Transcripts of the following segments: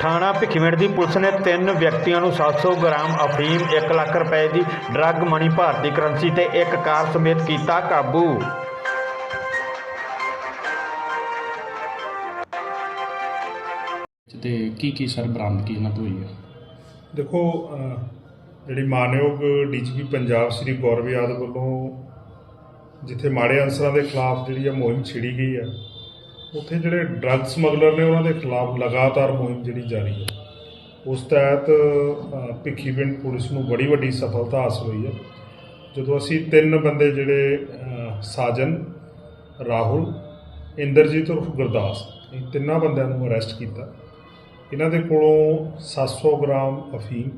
ਥਾਣਾ ਭਿੱਖੀਵਿੰਡ ਦੀ ਪੁਲਿਸ ਨੇ ਤਿੰਨ ਵਿਅਕਤੀਆਂ ਨੂੰ 700 ਗ੍ਰਾਮ ਅਫੀਮ 1 ਲੱਖ ਰੁਪਏ ਦੀ ਡਰੱਗ ਮਨੀ ਭਾਰਤੀ ਕਰੰਸੀ ਤੇ ਇੱਕ ਕਾਰ ਸਮੇਤ ਕੀਤਾ ਕਾਬੂ। ਤੇ ਕੀ ਕੀ ਸਰ ਬਰਾਮਦਗੀ ਇਹਨਾਂ ਤੋਂ ਹੋਈ ਹੈ ਦੇਖੋ ਅਹ, ਜਿਹੜੀ ਮਾਨਯੋਗ ਡੀਜੀਪੀ ਪੰਜਾਬ ਸ੍ਰੀ ਗੌਰਵ ਯਾਦਵ ਵੱਲੋਂ ਜਿੱਥੇ ਮਾੜੇ ਅਨਸਰਾਂ ਦੇ ਖਿਲਾਫ ਜਿਹੜੀ ਆ ਮੁਹਿੰਮ ਛਿੜੀ ਗਈ ਆ ਉੱਥੇ ਜਿਹੜੇ ਡਰੱਗ ਸਮਗਲਰ ਨੇ ਉਹਨਾਂ ਦੇ ਖਿਲਾਫ ਲਗਾਤਾਰ ਮੁਹਿੰਮ ਜਿਹੜੀ ਜਾਰੀ ਹੈ। ਉਸ ਤਹਿਤ ਭਿੱਖੀ ਪਿੰਡ ਪੁਲਿਸ ਨੂੰ ਬੜੀ ਵੱਡੀ ਸਫਲਤਾ ਹਾਸਲ ਹੋਈ ਹੈ। ਜਦੋਂ ਅਸੀਂ ਤਿੰਨ ਬੰਦੇ ਜਿਹੜੇ ਸਾਜਨ, ਰਾਹੁਲ, ਇੰਦਰਜੀਤ ਉਰਫ ਗੁਰਦਾਸ, ਇਹ ਤਿੰਨਾਂ ਬੰਦਿਆਂ ਨੂੰ ਅਰੈਸਟ ਕੀਤਾ। ਇਹਨਾਂ ਦੇ ਕੋਲੋਂ 700 ਗ੍ਰਾਮ ਅਫੀਮ,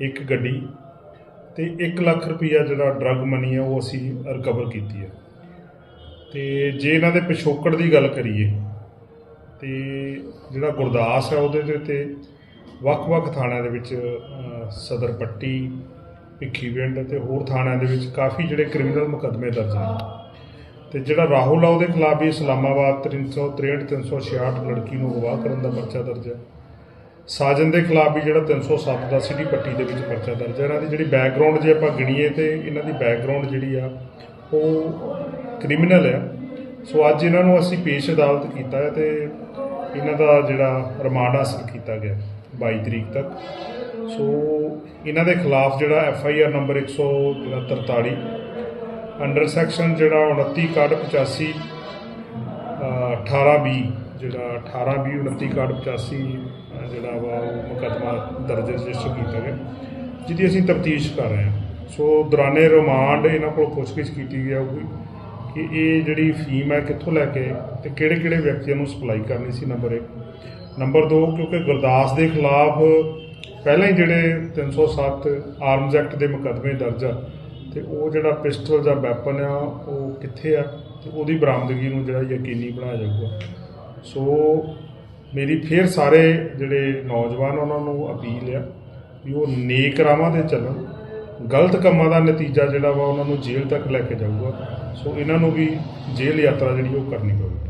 ਇੱਕ ਗੱਡੀ ਤੇ 1 ਲੱਖ ਰੁਪਈਆ ਜਿਹੜਾ ਡਰੱਗ ਮਨੀ ਹੈ ਉਹ ਅਸੀਂ ਰਿਕਵਰ ਕੀਤੀ ਹੈ। ਤੇ ਜੇ ਇਹਨਾਂ ਦੇ ਪਿਛੋਕੜ ਦੀ ਗੱਲ ਕਰੀਏ, ਤੇ ਜਿਹੜਾ ਗੁਰਦਾਸ ਹੈ ਉਹਦੇ ਤੇ ਤੇ ਵੱਖ-ਵੱਖ ਥਾਣਿਆਂ ਦੇ ਵਿੱਚ ਸਦਰ ਪੱਟੀ ਭਿੱਖੀਵਿੰਡ ਤੇ ਹੋਰ ਥਾਣਿਆਂ ਦੇ ਵਿੱਚ ਕਾਫੀ ਜਿਹੜੇ ਕ੍ਰਿਮੀਨਲ ਮੁਕੱਦਮੇ ਦਰਜ ਨੇ। ਤੇ ਜਿਹੜਾ ਰਾਹੁਲ ਆ ਉਹਦੇ ਖਿਲਾਫ ਵੀ ਇਸਲਾਮਾਬਾਦ 363 366 ਲੜਕੀ ਨੂੰ ਅਗਵਾ ਕਰਨ ਦਾ ਪਰਚਾ ਦਰਜ ਹੈ। ਸਾਜਨ ਦੇ ਖਿਲਾਫ ਵੀ ਜਿਹੜਾ 307 ਦਾ ਸਿਟੀ ਪੱਟੀ ਦੇ ਵਿੱਚ ਪਰਚਾ ਦਰਜ ਹੈ। ਇਹਨਾਂ ਦੀ ਜਿਹੜੀ ਬੈਕਗ੍ਰਾਉਂਡ ਜੇ ਆਪਾਂ ਗਿਣੀਏ ਤੇ ਇਹਨਾਂ ਦੀ ਬੈਕਗ੍ਰਾਉਂਡ ਜਿਹੜੀ ਆ, ਉਹ ਕ੍ਰਿਮੀਨਲ ਹੈ ਸੋ ਅੱਜ ਇਹਨਾਂ ਨੂੰ ਅਸੀਂ ਪੇਸ਼ ਅਦਾਲਤ ਕੀਤਾ ਹੈ ਤੇ ਇਹਨਾਂ ਦਾ ਜਿਹੜਾ ਰਿਮਾਂਡ ਹਾਸਲ ਕੀਤਾ ਗਿਆ 22 ਤਰੀਕ ਤੱਕ। ਸੋ ਇਹਨਾਂ ਦੇ ਖਿਲਾਫ ਜਿਹੜਾ F I R number 143 under section ਜਿਹੜਾ 29 ਕਾਰਡ 85 18 20 ਜਿਹੜਾ 18 20 29 ਕਾਰਡ 85 ਜਿਹੜਾ ਵਾ ਉਹ ਮੁਕੱਦਮਾ ਦਰਜ ਰਜਿਸਟਰ ਕੀਤਾ ਗਿਆ, ਜਿਹਦੀ ਅਸੀਂ ਤਫਤੀਸ਼ ਕਰ ਰਹੇ ਹਾਂ। ਸੋ ਦੌਰਾਨੇ ਰਿਮਾਂਡ ਇਹਨਾਂ ਕੋਲ ਪੁੱਛਗਿੱਛ ਕੀਤੀ ਜਾਊਗੀ ਕਿ ਇਹ ਜਿਹੜੀ ਫੀਮ ਹੈ, ਕਿੱਥੋਂ ਲੈ ਕੇ ਤੇ ਕਿਹੜੇ ਕਿਹੜੇ ਵਿਅਕਤੀਆਂ ਨੂੰ ਸਪਲਾਈ ਕਰਨੀ ਸੀ ਨੰਬਰ 1 ਨੰਬਰ 2 ਕਿਉਂਕਿ ਗੁਰਦਾਸ ਦੇ ਖਿਲਾਫ ਪਹਿਲਾਂ ਹੀ ਜਿਹੜੇ 307 ਆਰਮਜ਼ ਐਕਟ ਦੇ ਮੁਕੱਦਮੇ ਦਰਜ ਆ, ਤੇ ਉਹ ਜਿਹੜਾ ਪਿਸਟਲ ਜਾਂ ਵੈਪਨ ਆ, ਉਹ ਕਿੱਥੇ ਆ? ਤੇ ਉਹਦੀ ਬਰਾਮਦਗੀ ਨੂੰ ਜਿਹੜਾ ਯਕੀਨੀ ਬਣਾਇਆ ਜਾਊਗਾ। ਸੋ ਮੇਰੀ ਫੇਰ ਸਾਰੇ ਜਿਹੜੇ ਨੌਜਵਾਨ ਉਹਨਾਂ ਨੂੰ ਅਪੀਲ ਆ ਵੀ ਉਹ ਨੇਕ ਰਾਹਾਂ ਤੇ ਚੱਲਣ। ਗਲਤ ਕੰਮਾਂ ਦਾ ਨਤੀਜਾ ਜਿਹੜਾ ਵਾ, ਉਹਨਾਂ ਨੂੰ ਜੇਲ੍ਹ ਤੱਕ ਲੈ ਕੇ ਜਾਊਗਾ। ਸੋ ਇਹਨਾਂ ਨੂੰ ਵੀ ਜੇਲ੍ਹ ਯਾਤਰਾ ਜਿਹੜੀ ਉਹ ਕਰਨੀ ਪਵੇਗੀ